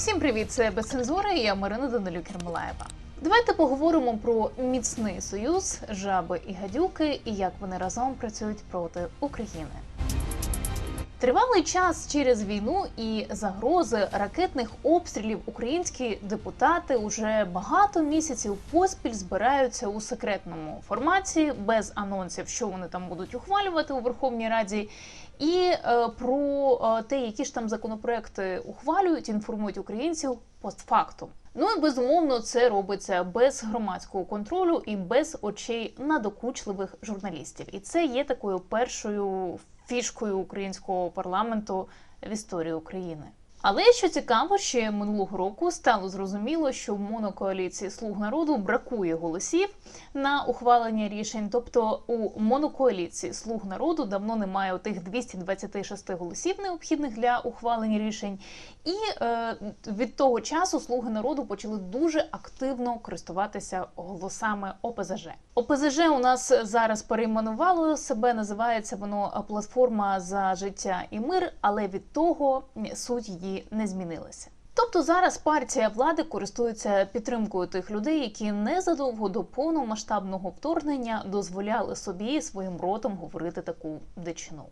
Всім привіт! Це без цензури. Я Марина Данилюк Кермолаєва. Давайте поговоримо про міцний союз жаби і гадюки і як вони разом працюють проти України. Тривалий час через війну і загрози ракетних обстрілів українські депутати уже багато місяців поспіль збираються у секретному форматі без анонсів, що вони там будуть ухвалювати у Верховній Раді. І е, про е, те, які ж там законопроекти ухвалюють, інформують українців постфактум. Ну і безумовно, це робиться без громадського контролю і без очей надокучливих журналістів. І це є такою першою фішкою українського парламенту в історії України. Але що цікаво, ще минулого року стало зрозуміло, що в монокоаліції слуг народу бракує голосів на ухвалення рішень. Тобто у монокоаліції слуг народу давно немає тих 226 голосів, необхідних для ухвалення рішень. І е, від того часу слуги народу почали дуже активно користуватися голосами ОПЗЖ. ОПЗЖ у нас зараз перейменувало себе, називається воно платформа за життя і мир, але від того суть її не змінилася. Тобто зараз партія влади користується підтримкою тих людей, які незадовго до повномасштабного вторгнення дозволяли собі своїм ротом говорити таку дичину.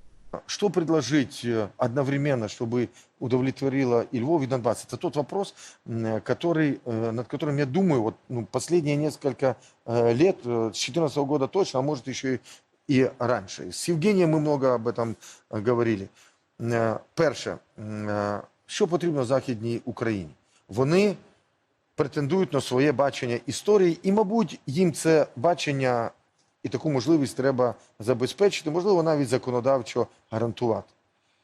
Что предложить э, одновременно, чтобы удовлетворило и Львов, и Донбасс? Это тот вопрос, м, э, который, э, над которым я думаю вот, ну, последние несколько э, лет, э, с 2014 года точно, а может еще и, и раньше. С Евгением мы много об этом э, говорили. Э, Перше, м, е, що потрібно Західній Україні? Вони претендують на своє бачення історії, і, мабуть, їм це бачення і таку можливість треба забезпечити, можливо, навіть законодавчо гарантувати.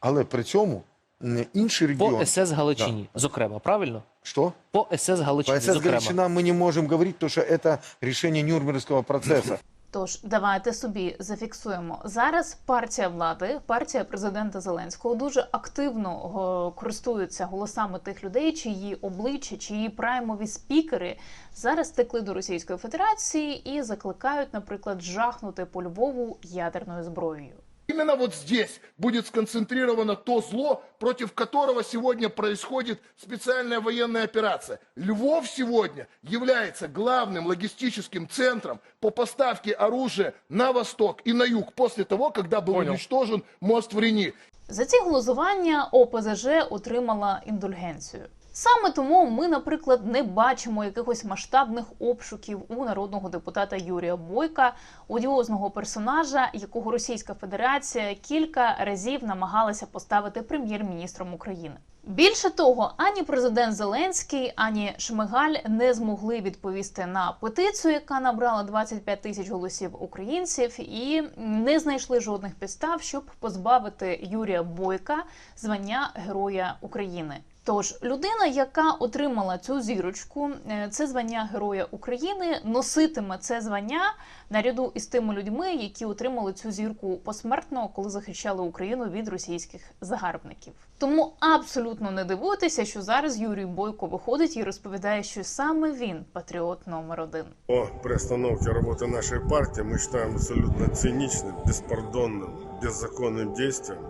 Але при цьому м, інший регіон... По СС Галичині, зокрема, правильно? Що? По СС По Галичині, СС зокрема. Галичина мы не можем говорить, потому что это решение Нюрнбергского процесса. Тож давайте собі зафіксуємо зараз. Партія влади, партія президента Зеленського дуже активно го- користується голосами тих людей, чиї обличчя, чиї праймові спікери зараз текли до Російської Федерації і закликають, наприклад, жахнути по Львову ядерною зброєю. Именно вот здесь будет сконцентрировано то зло, против которого сегодня происходит специальная военная операция. Львов сегодня является главным логистическим центром по поставке оружия на восток и на юг после того, когда был уничтожен мост в Рени. За ці голосування ОПЗЖ отримала індульгенцію. Саме тому ми, наприклад, не бачимо якихось масштабних обшуків у народного депутата Юрія Бойка, одіозного персонажа, якого Російська Федерація кілька разів намагалася поставити прем'єр-міністром України. Більше того, ані президент Зеленський, ані Шмигаль не змогли відповісти на петицію, яка набрала 25 тисяч голосів українців, і не знайшли жодних підстав, щоб позбавити Юрія Бойка звання Героя України. Тож людина, яка отримала цю зірочку, е, це звання Героя України, носитиме це звання наряду із тими людьми, які отримали цю зірку посмертно, коли захищали Україну від російських загарбників. Тому абсолютно не дивуйтеся, що зараз Юрій Бойко виходить і розповідає, що саме він патріот номер один. По приостановке работы нашей партии мы считаем абсолютно циничным, беспардонным, беззаконным действием,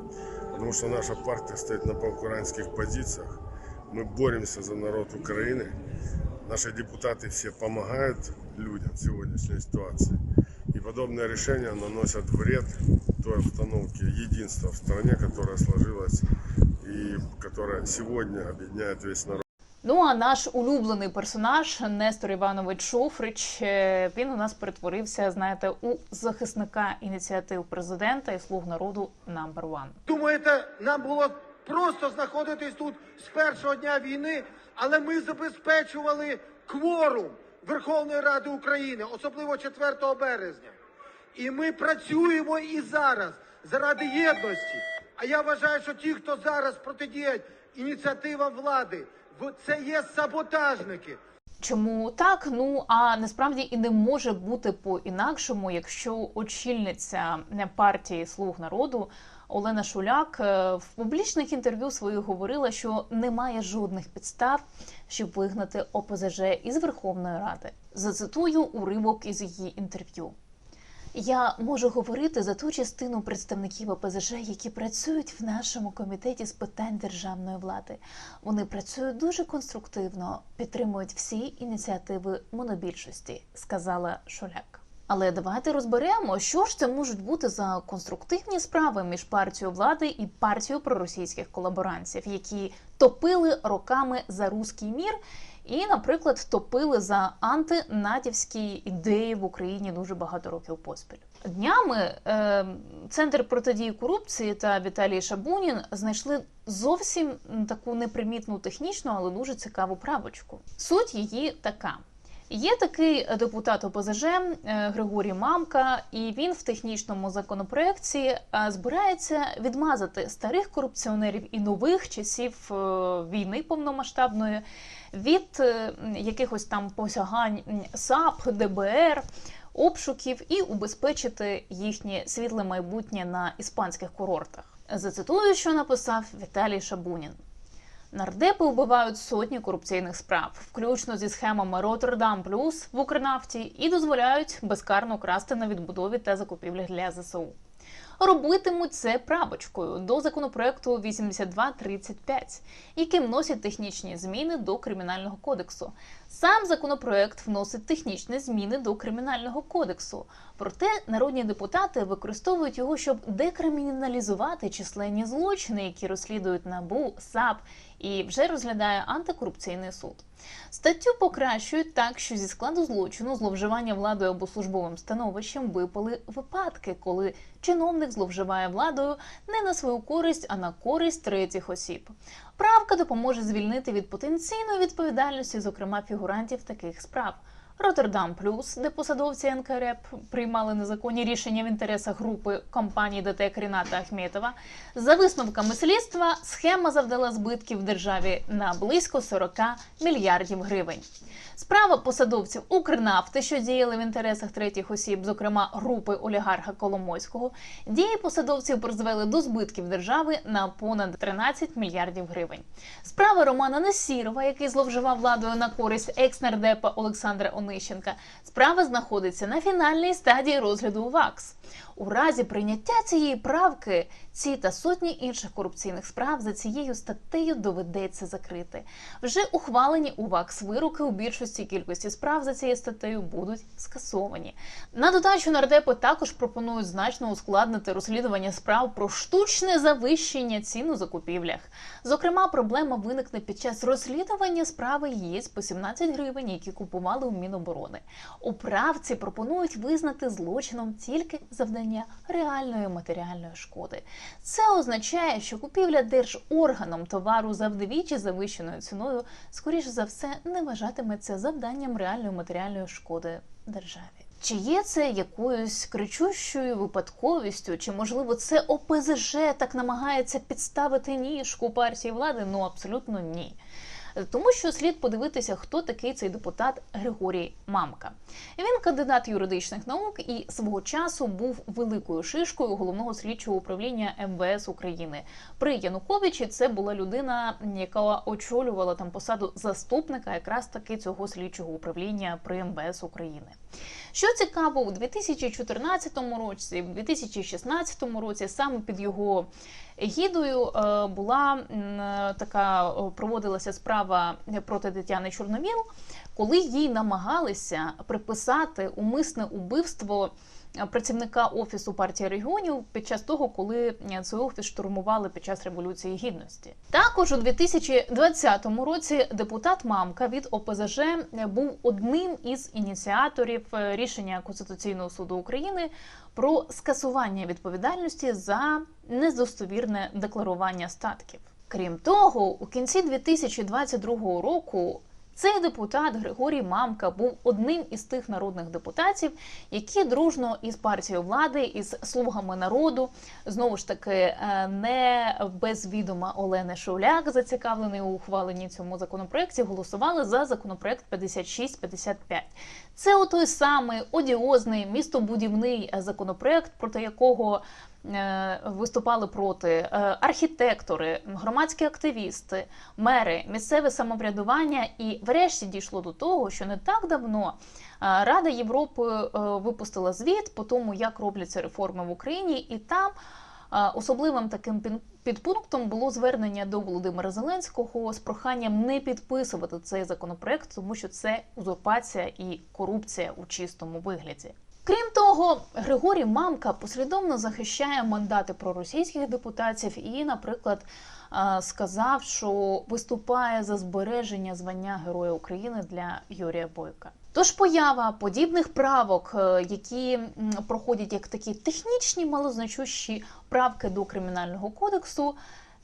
потому что наша партия стоит на проукраинских позициях. Мы боремся за народ Украины. Наши депутаты все помогают людям в сегодняшней ситуации. И подобные решения наносят вред той обстановке единства в стране, которая сложилась и которая сегодня объединяет весь народ. Ну а наш улюблений персонаж Нестор Іванович Шуфрич. е, Він у нас перетворився, знаєте, у захисника ініціатив президента і слуг народу number one. Думаєте, нам було просто знаходитись тут з першого дня війни, але ми забезпечували кворум Верховної Ради України, особливо 4 березня. І ми працюємо і зараз заради єдності. А я вважаю, що ті, хто зараз протидіють ініціативам влади, це є саботажники. Чому так? Ну а насправді і не може бути по-інакшому, якщо очільниця партії Слуг народу Олена Шуляк е, в публічних інтерв'ю своїх говорила, що немає жодних підстав, щоб вигнати ОПЗЖ із Верховної Ради. Зацитую уривок із її інтерв'ю. Я можу говорити за ту частину представників ОПЗЖ, які працюють в нашому комітеті з питань державної влади. Вони працюють дуже конструктивно, підтримують всі ініціативи монобільшості, сказала Шуляк. Але давайте розберемо, що ж це можуть бути за конструктивні справи між партією влади і партією проросійських колаборантів, які топили роками за руський мір і, наприклад, топили за антинатівські ідеї в Україні дуже багато років поспіль. Днями е, центр протидії корупції та Віталій Шабунін знайшли зовсім таку непримітну технічну, але дуже цікаву правочку. Суть її така. Є такий депутат ОПЗЖ е, Григорій Мамка, і він в технічному законопроекті е, збирається відмазати старих корупціонерів і нових часів е, війни повномасштабної від е, якихось там посягань САП, ДБР, обшуків і убезпечити їхнє світле майбутнє на іспанських курортах. Зацитую, що написав Віталій Шабунін. Нардепи вбивають сотні корупційних справ, включно зі схемами Роттердам Плюс в Укрнафті, і дозволяють безкарно красти на відбудові та закупівлі для ЗСУ. Робитимуть це правочкою до законопроекту 8235, яким вносять технічні зміни до кримінального кодексу. Сам законопроект вносить технічні зміни до кримінального кодексу. Проте народні депутати використовують його, щоб декриміналізувати численні злочини, які розслідують НАБУ, САП і вже розглядає антикорупційний суд. Статтю покращують так, що зі складу злочину зловживання владою або службовим становищем випали випадки, коли чиновник зловживає владою не на свою користь, а на користь третіх осіб. Правка допоможе звільнити від потенційної відповідальності, зокрема фігурантів таких справ. Роттердам Плюс, де посадовці НКРЕП приймали незаконні рішення в інтересах групи компанії ДТЕК Ріната Ахметова. За висновками слідства, схема завдала збитків державі на близько 40 мільярдів гривень. Справа посадовців Укрнафти, що діяли в інтересах третіх осіб, зокрема групи олігарха Коломойського, дії посадовців призвели до збитків держави на понад 13 мільярдів гривень. Справа Романа Насірова, який зловживав владою на користь екс-нардепа Олександра Онищенка, справа знаходиться на фінальній стадії розгляду ВАКС. У разі прийняття цієї правки ці та сотні інших корупційних справ за цією статтею доведеться закрити. Вже ухвалені у ВАКС вироки у більшості кількості справ за цією статтею будуть скасовані. На додачу нардепи також пропонують значно ускладнити розслідування справ про штучне завищення цін у закупівлях. Зокрема, проблема виникне під час розслідування справи ЄС по 17 гривень, які купували у Міноборони. У правці пропонують визнати злочином тільки завдання реальної матеріальної шкоди. Це означає, що купівля держорганом товару за вдвічі завищеною ціною, скоріш за все, не вважатиметься завданням реальної матеріальної шкоди державі. Чи є це якоюсь кричущою випадковістю, чи можливо це ОПЗЖ так намагається підставити ніжку партії влади? Ну абсолютно ні. Тому що слід подивитися, хто такий цей депутат Григорій Мамка. Він кандидат юридичних наук і свого часу був великою шишкою головного слідчого управління МВС України. При Януковичі це була людина, яка очолювала там посаду заступника якраз таки цього слідчого управління при МВС України. Що цікаво, у 2014 році, в 2016 році, саме під його егідою е, була така проводилася справа проти Тетяни Чорновіл, коли їй намагалися приписати умисне убивство працівника офісу партії регіонів під час того, коли цей офіс штурмували під час революції гідності. Також у 2020 році депутат Мамка від ОПЗЖ був одним із ініціаторів е, рішення Конституційного суду України про скасування відповідальності за недостовірне декларування статків. Крім того, у кінці 2022 року цей депутат Григорій Мамка був одним із тих народних депутатів, які дружно із партією влади, із слугами народу, знову ж таки, е, не без відома Олени Шуляк, зацікавлений у ухваленні цьому законопроекті, голосували за законопроект 5655. Це той самий одіозний містобудівний законопроект, проти якого е, виступали проти е, архітектори, громадські активісти, мери, місцеве самоврядування, і врешті дійшло до того, що не так давно е, Рада Європи е, випустила звіт по тому, як робляться реформи в Україні, і там. е, Особливим таким підпунктом було звернення до Володимира Зеленського з проханням не підписувати цей законопроект, тому що це узурпація і корупція у чистому вигляді. Крім того, Григорій Мамка послідовно захищає мандати проросійських депутатів і, наприклад, е, сказав, що виступає за збереження звання Героя України для Юрія Бойка. Тож поява подібних правок, е, які проходять як такі технічні, малозначущі правки до кримінального кодексу,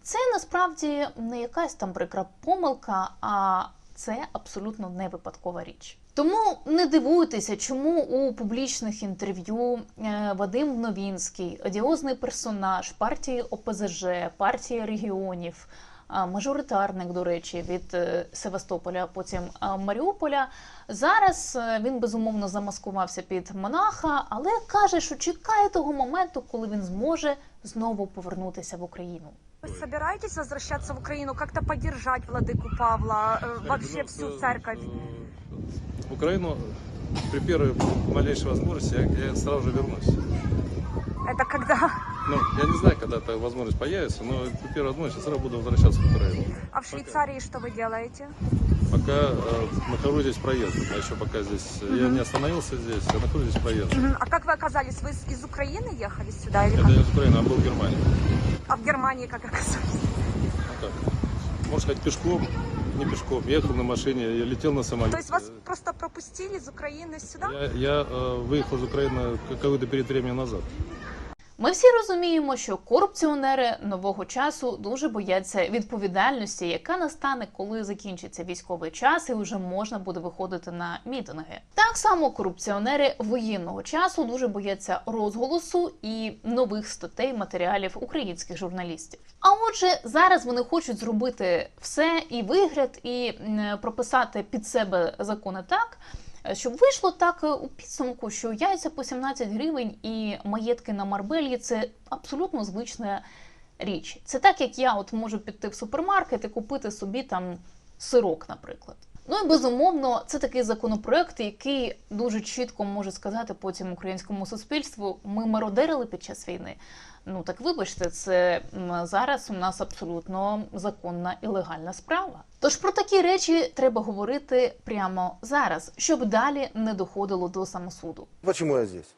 це насправді не якась там прикра помилка, а це абсолютно не випадкова річ. Тому не дивуйтеся, чому у публічних інтерв'ю е, Вадим Новінський, одіозний персонаж партії ОПЗЖ, партії регіонів, а, мажоритарник, до речі, від е, Севастополя, потім а, Маріуполя. Зараз е, він безумовно замаскувався під монаха, але каже, що чекає того моменту, коли він зможе знову повернутися в Україну. Вы собираетесь возвращаться в Украину, как-то поддержать владыку Павла, э, вообще Ну, всю э, церковь? В Украину при первой малейшей возможности я, я сразу же вернусь. Это когда? Ну, я не знаю, когда эта возможность появится, но при первой возможности я сразу буду возвращаться в Украину. А в Швейцарии что вы делаете? Пока э, нахожусь здесь проездом. Я еще пока здесь, э, я не остановился здесь, я нахожусь здесь проездом. Мгм. А как вы оказались? Вы из, Украины ехали сюда или Это как? не из Украины, а был в Германии. А в Германии как оказались? Ну как? Можно сказать, пешком, не пешком. Ехал на машине, я летел на самолете. То есть вас просто пропустили из Украины сюда? Я, я э, выехал из Украины какой-то перед временем назад. Ми всі розуміємо, що корупціонери нового часу дуже бояться відповідальності, яка настане, коли закінчиться військовий час, і вже можна буде виходити на мітинги. Так само корупціонери воєнного часу дуже бояться розголосу і нових статей матеріалів українських журналістів. А отже, зараз вони хочуть зробити все і вигляд, і прописати під себе закони так. Е, Щоб вийшло так е, у підсумку, що яйця по 17 гривень і маєтки на Марбелі це абсолютно звична річ. Це так, як я от можу піти в супермаркет і купити собі там сирок, наприклад. Ну і безумовно, це такий законопроект, який дуже чітко може сказати потім українському суспільству: ми мародерили під час війни. Ну так вибачте, це зараз у нас абсолютно законна і легальна справа. Тож про такі речі треба говорити прямо зараз, щоб далі не доходило до самосуду. Почему я здесь?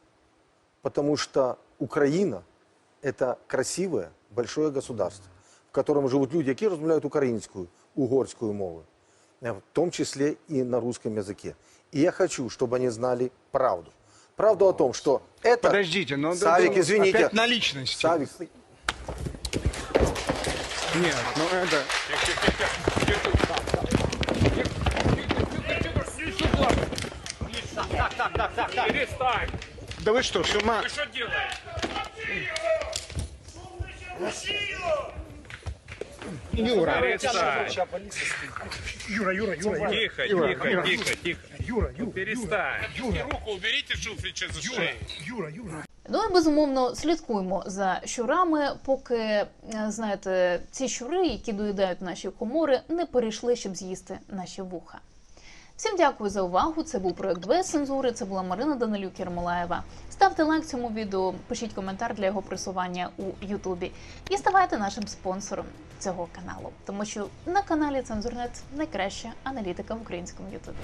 Потому что Украина – это красивое, большое государство, в котором живут люди, які розмовляють українською, угорською мовою, в том числе и на русском языке. И я хочу, чтобы они знали правду. Правду о том, что это... Подождите, но Савик, извините. опять на личности. Савик, Нет, ну это... Да вы что, с ума? Юра, Юра, Юра, Юра, Юра. Тихо, Юра, тихо, Юра. тихо, тихо. Юра, Юра, Перестань. Юра, Руку уберите, Шуфрича, за Юра, шею. Юра, Юра. Ну і безумовно слідкуємо за щурами, поки е, знаєте, ці щури, які доїдають наші комори, не перейшли, щоб з'їсти наші вуха. Всім дякую за увагу. Це був проект без цензури. Це була Марина Данилюк Єрмолаєва. Ставте лайк цьому відео, пишіть коментар для його просування у Ютубі і ставайте нашим спонсором цього каналу, тому що на каналі Цензурнет найкраща аналітика в українському Ютубі.